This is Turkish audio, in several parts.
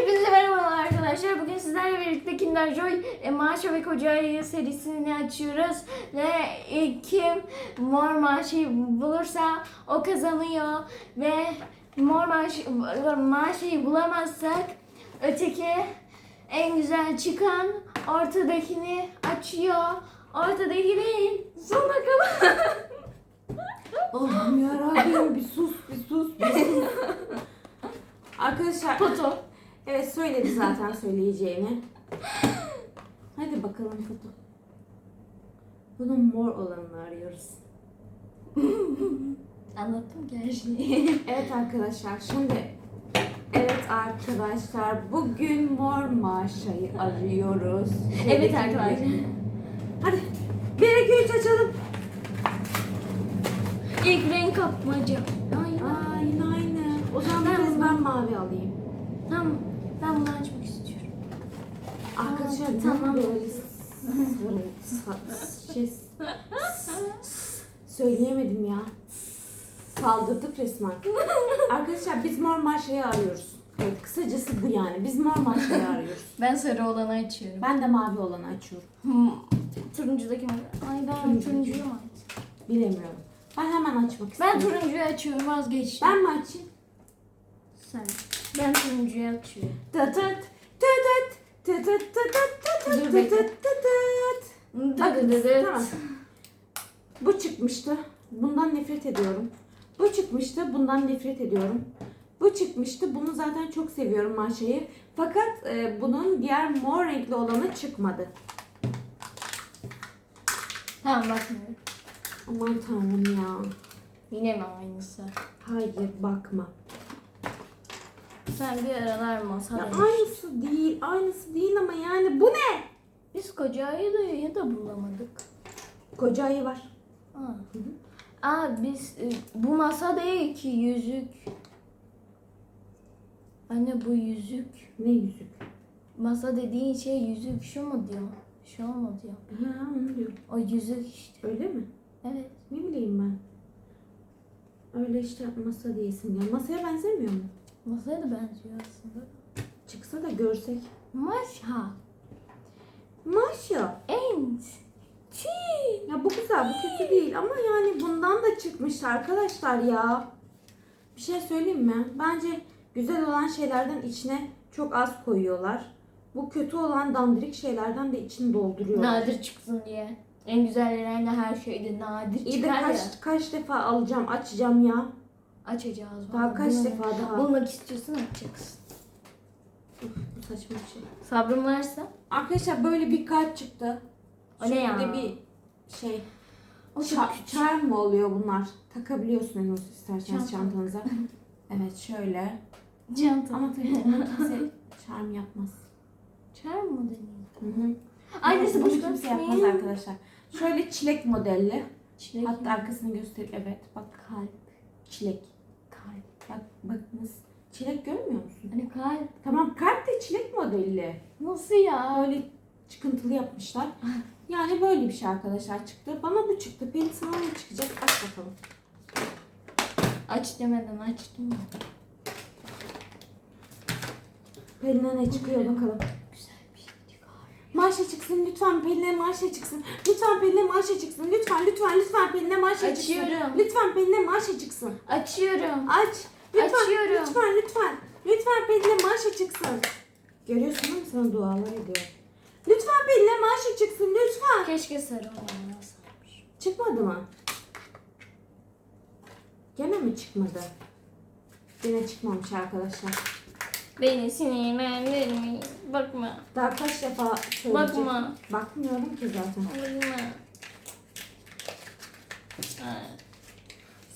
Hepinize merhabalar arkadaşlar. Bugün sizlerle birlikte Kinder Joy e, Maşa ve Koca Ayı serisini açıyoruz. Ve e, kim mor maşayı bulursa o kazanıyor. Ve mor maş, maşayı bulamazsak öteki en güzel çıkan ortadakini açıyor. Ortadaki değil. Sona kalan. Allah'ım yarabbim bir sus bir sus bir sus. Arkadaşlar Foto. Evet söyledi zaten söyleyeceğini. Hadi bakalım Foto. Bunun mor olanını arıyoruz. Anlattım ki her şeyi. Evet arkadaşlar şimdi evet arkadaşlar bugün mor maşayı arıyoruz. evet arkadaşlar. bir- Hadi 1 2 3 açalım. İlk renk kapmaca. Aynen. Aynı aynı. O zaman kez ben mavi alayım. Tamam. Ben bunu açmak istiyorum. Arkadaşlar tamam böyle şey söyleyemedim ya. Saldırdık resmen. Arkadaşlar biz mor maşayı arıyoruz. Evet kısacası bu yani. Biz mor maşayı arıyoruz. Ben sarı olanı açıyorum. Ben de mavi olanı açıyorum. Hmm. Turuncudaki mi? Ay ben Turuncu. turuncuyu mu açayım? Bilemiyorum. Ben hemen açmak istiyorum. Ben turuncuyu açıyorum vazgeçtim. Ben mi açayım? Sen. Ben turuncuyu açıyorum. Tıt tıt tıt tıt tıt tıt tıt tıt tıt tıt tıt. Bakın tamam. Bu çıkmıştı. Bundan nefret ediyorum. Bu çıkmıştı. Bundan nefret ediyorum. Bu çıkmıştı. Bunu zaten çok seviyorum Maşa'yı. Fakat e, bunun diğer mor renkli olanı çıkmadı. Tamam bakmıyorum. Aman tanrım ya. Yine mi aynısı? Hayır bakma. Sen bir aralar Ya masada. aynısı değil. Aynısı değil ama yani bu ne? Biz koca ayı da ya da bulamadık. Koca ayı var. Aa. Aa biz e, bu masa değil ki yüzük. Anne bu yüzük. Ne yüzük? Masa dediğin şey yüzük şu mu diyor? Şu mu diyor? Ha onu. O yüzük işte. Öyle mi? Evet. Ne bileyim ben. Öyle işte masa diyesin ya. Masaya benzemiyor mu? Masaya da benziyor aslında. Çıksa da görsek. Maşa. Maşa. En. Çi. Ya bu güzel, bu kötü değil ama yani bundan da çıkmış arkadaşlar ya. Bir şey söyleyeyim mi? Bence güzel olan şeylerden içine çok az koyuyorlar. Bu kötü olan dandirik şeylerden de içini dolduruyorlar. Nadir çıksın diye. En güzellerinden de her şeyde nadir İyi de çıkar ya. kaç, kaç defa alacağım, açacağım ya. Açacağız. Daha kaç Bulmak- defa daha. Bulmak istiyorsan açacaksın. Bu saçma bir şey. Sabrın varsa. Arkadaşlar böyle bir kalp çıktı. O ne Şöyle ya? de bir şey. O Ça- charm mı oluyor bunlar? Takabiliyorsunuz isterseniz Çanta. çantanıza. evet şöyle. Çanta. Ama tabii bunu kimse charm yapmaz. Çar mı deneyim? Hı hı. Aynısı bunu bu kimse yapmaz arkadaşlar. Şöyle çilek modelli. Çilek. Hatta arkasını göster. Evet bak kalp. çilek. Kalp. Bak bakınız. Çilek görmüyor musun? Hani kalp. Tamam kalp de çilek modelli. Nasıl ya? Böyle çıkıntılı yapmışlar. Yani böyle bir şey arkadaşlar çıktı. Bana bu çıktı. Pelin sana ne çıkacak? Aç bakalım. Aç demeden açtım? Pelin'e ne çıkıyor bakalım. Güzel bir şey. Marşa çıksın lütfen Pelin'e marşa çıksın. Lütfen Pelin'e marşa çıksın. Lütfen lütfen lütfen Pelin'e marşa çıksın. Açıyorum. Lütfen Pelin'e marşa çıksın. Açıyorum. Aç. Lütfen, Açıyorum. Lütfen lütfen. Lütfen Pelin'e marşa çıksın. Görüyorsun değil mi? Sana dualar ediyor. Lütfen Pelin'e marşa çıksın. Lütfen. Keşke sarı olanı alsaymış. Çıkmadı mı? Gene mi çıkmadı? Gene çıkmamış arkadaşlar. Beni sinirlendirmeyin. Bakma. Daha kaç defa söyleyecek? Bakma. Bakmıyorum ki zaten. Bakma. Ay.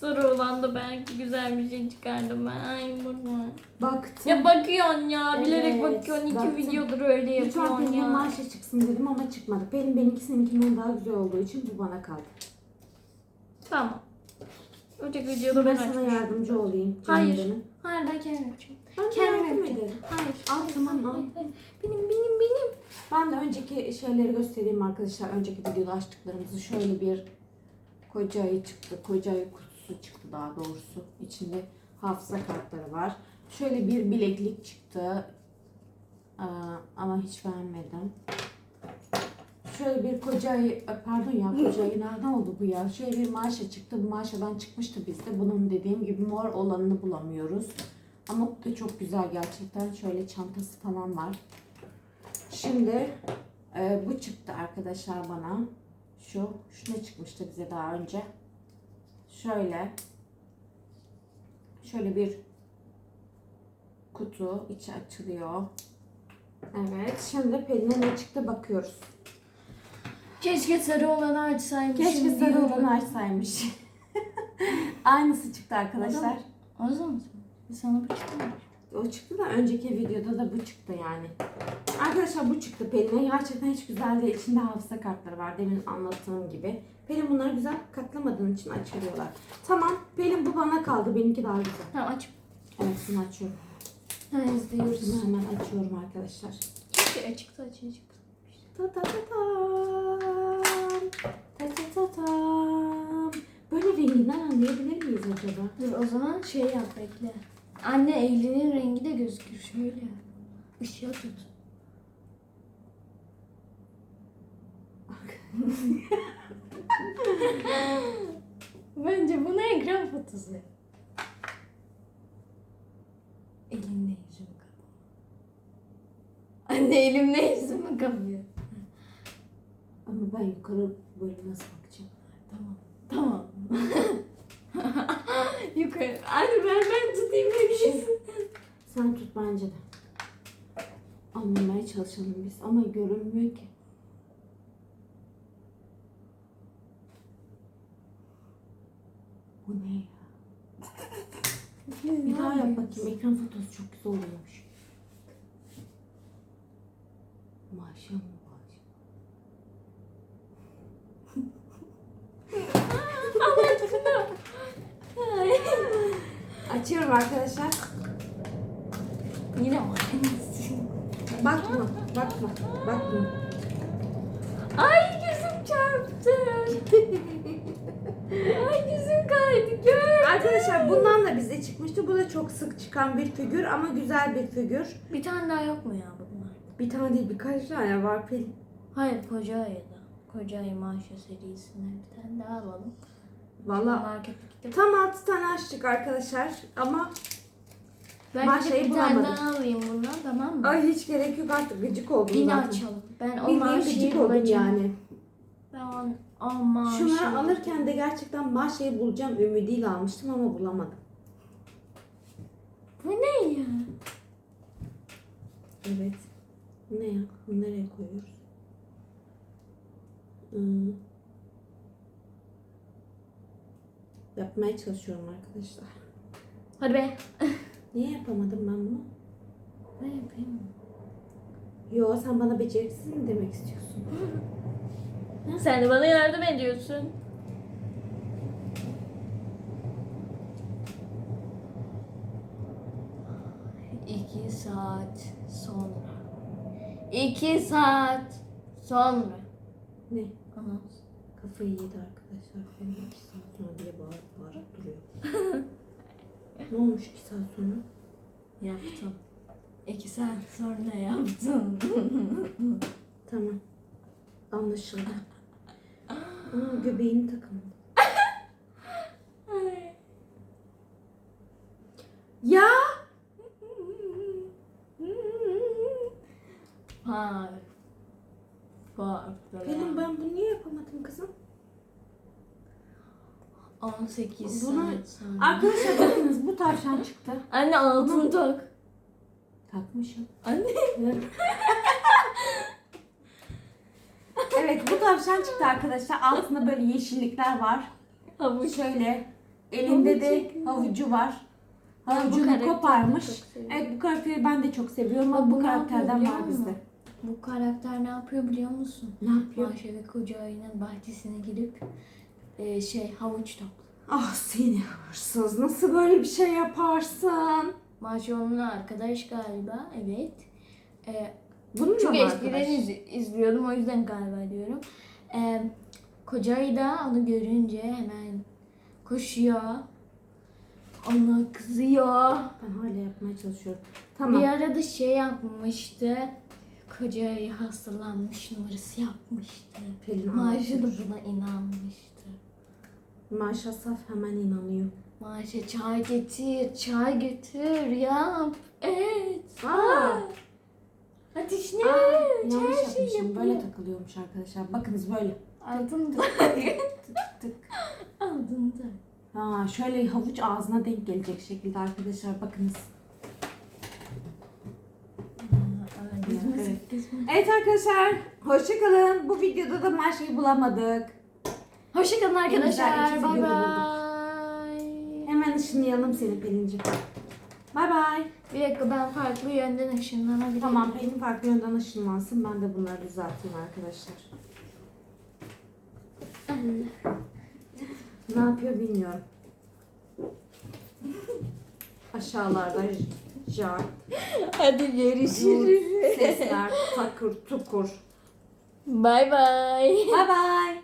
Sarı olan da belki güzel bir şey çıkardım ben. Ay bakma. Baktım. Ya bakıyorsun ya. Bilerek Evet, bakıyorsun. İki baktım. videodur öyle Lütfen yapıyorsun Pelin'e ya. marşa çıksın dedim ama çıkmadı. Pelin benimki seninkinden daha güzel olduğu için bu bana kaldı. Tamam. Öteki videoda Ben ben sana açmışım. yardımcı olayım. Hayır. benim. Hayır ben kendim yapacağım. Ben de Kendim yardım yapacağım. ederim. Hayır. Al tamam al. Hayır, hayır. Benim benim benim. Ben de önceki şeyleri göstereyim arkadaşlar. Önceki videoda açtıklarımızı şöyle bir koca ayı çıktı. Koca ayı kutusu çıktı daha doğrusu. İçinde hafıza kartları var. Şöyle bir bileklik çıktı. Aa, ama hiç beğenmedim. Şöyle bir koca ayı, pardon ya koca ayı nereden oldu bu ya? Şöyle bir maaşa çıktı. Bu maaşadan çıkmıştı bizde. Bunun dediğim gibi mor olanını bulamıyoruz. Ama bu da çok güzel gerçekten. Şöyle çantası falan var. Şimdi e, bu çıktı arkadaşlar bana. Şu, şu ne çıkmıştı bize daha önce? Şöyle. Şöyle bir kutu. içi açılıyor. Evet. Şimdi Pelin'e ne çıktı bakıyoruz. Keşke sarı olanı açsaymışım. Keşke sarı diyorum. olanı açsaymış. Aynısı çıktı arkadaşlar. O zaman sana bu çıktı mı? O çıktı da önceki videoda da bu çıktı yani. Arkadaşlar bu çıktı Pelin'e. Gerçekten hiç güzel değil. İçinde hafıza kartları var demin anlattığım gibi. Pelin bunları güzel katlamadığın için açılıyorlar. Tamam Pelin bu bana kaldı. Benimki daha güzel. Tamam aç. Evet bunu açıyorum. Ha izliyoruz. Bunu hemen açıyorum arkadaşlar. Keşke açıkta açıcık. Ta ta ta tam. Ta ta ta tam. Böyle renginden anlayabilir miyiz acaba? Dur o zaman şey yap bekle. Anne elinin rengi de gözükür şöyle. Işığa tut. Bence buna ekran fotosu. Elimle yüzümü kapıyor. Anne elimle yüzümü kapıyor. Ama ben yukarı böyle nasıl bakacağım? Tamam. Tamam. Yukarı. Anne ben ben tutayım ne düşüyorsun? Sen tut bence de. Anlamaya çalışalım biz ama görünmüyor ki. Bu ne ya? Bir daha yap bakayım. Ekran fotosu çok güzel oluyormuş. Maşallah. Açıyorum arkadaşlar. Yine var. Bakma, bakma, bakma. Ay gözüm çarptı. Ay. Arkadaşlar bundan da bize çıkmıştı. Bu da çok sık çıkan bir figür ama güzel bir figür. Bir tane daha yok mu ya bunlar? Bir tane değil birkaç tane var Pelin. Hayır koca ayıda. Koca ayı maaşı serisinden bir tane daha alalım. Valla Markete tam 6 tane açtık arkadaşlar ama Ben maaşayı gidip bir tane bulamadım. daha alayım bundan tamam mı? ay hiç gerek yok artık gıcık oldum Yine zaten. açalım. Ben o Bildiğin maaşıyı gıcık oldum bulacağım. yani. Ben o, maaşı. Şunları alırken de gerçekten maaşayı bulacağım ümidiyle almıştım ama bulamadım. Bu ne ya? Evet. Bu ne ya? Bunu nereye koyuyoruz? Hmm. Yapmaya çalışıyorum arkadaşlar. Hadi be. Niye yapamadım ben bunu? Ben yapayım. Yo sen bana beceriksiz mi demek istiyorsun? Sen de bana yardım ediyorsun. İki saat sonra. İki saat sonra. Ne? Anons. Kafayı yedi arkadaşlar. Benim iki saat sonra diye bağırıp bağırıp duruyor. ne olmuş iki saat sonra? Yaptım. İki saat sonra yaptım. Tamam. Anlaşıldı. Aa, göbeğini takamadım. Ya! Park. Park. Pelin ben bunu niye yapamadım kızım? 18 Bunu- sonra. Arkadaşlar bakınız bu tavşan çıktı. Anne altın tak. Takmışım. Anne. Evet bu tavşan çıktı arkadaşlar. Altında böyle yeşillikler var. Havuç. Şöyle elinde de Havucu. var. Havucunu koparmış. Evet bu karakteri ben de çok seviyorum ama bu karakterden var bizde. Bu karakter ne yapıyor biliyor musun? Ne yapıyor? Mahşe ve koca ayının bahçesine girip e, şey havuç topluyor. Ah seni hırsız nasıl böyle bir şey yaparsın? Mahşe onunla arkadaş galiba. Evet. E, Bunun Çünkü da mı eskiden arkadaş? iz- izliyordum o yüzden galiba diyorum. Ee, kocayı da onu görünce hemen koşuyor. Ona kızıyor. Ben hala yapmaya çalışıyorum. Tamam. Bir arada şey yapmıştı. Kocayı hastalanmış numarası yapmıştı. Pelin Maaşı da buna inanmıştı. Maşa Saf hemen inanıyor. Maaşa çay getir, çay götür, yap. Evet. Aa. Ateş ne? Aa, Her yanlış şey yapmışım. yapıyor. Böyle takılıyormuş arkadaşlar. Bakınız böyle. Aldın da. Tık. Aldın da. Ha, şöyle havuç ağzına denk gelecek şekilde arkadaşlar. Bakınız. Evet. Evet arkadaşlar. Hoşçakalın. Bu videoda da Maşa'yı bulamadık. Hoşçakalın arkadaşlar. Bay bay. Hemen ışınlayalım seni Pelin'ciğim. Bay bay. Bir dakika ben farklı yönden ışınlanabilirim. Tamam Pelin farklı yönden ışınlansın. Ben de bunları düzelteyim arkadaşlar. Ne yapıyor bilmiyorum. Aşağılarda jar, Hadi görüşürüz. sesler, takır tukur. Bay bay. Bye bye.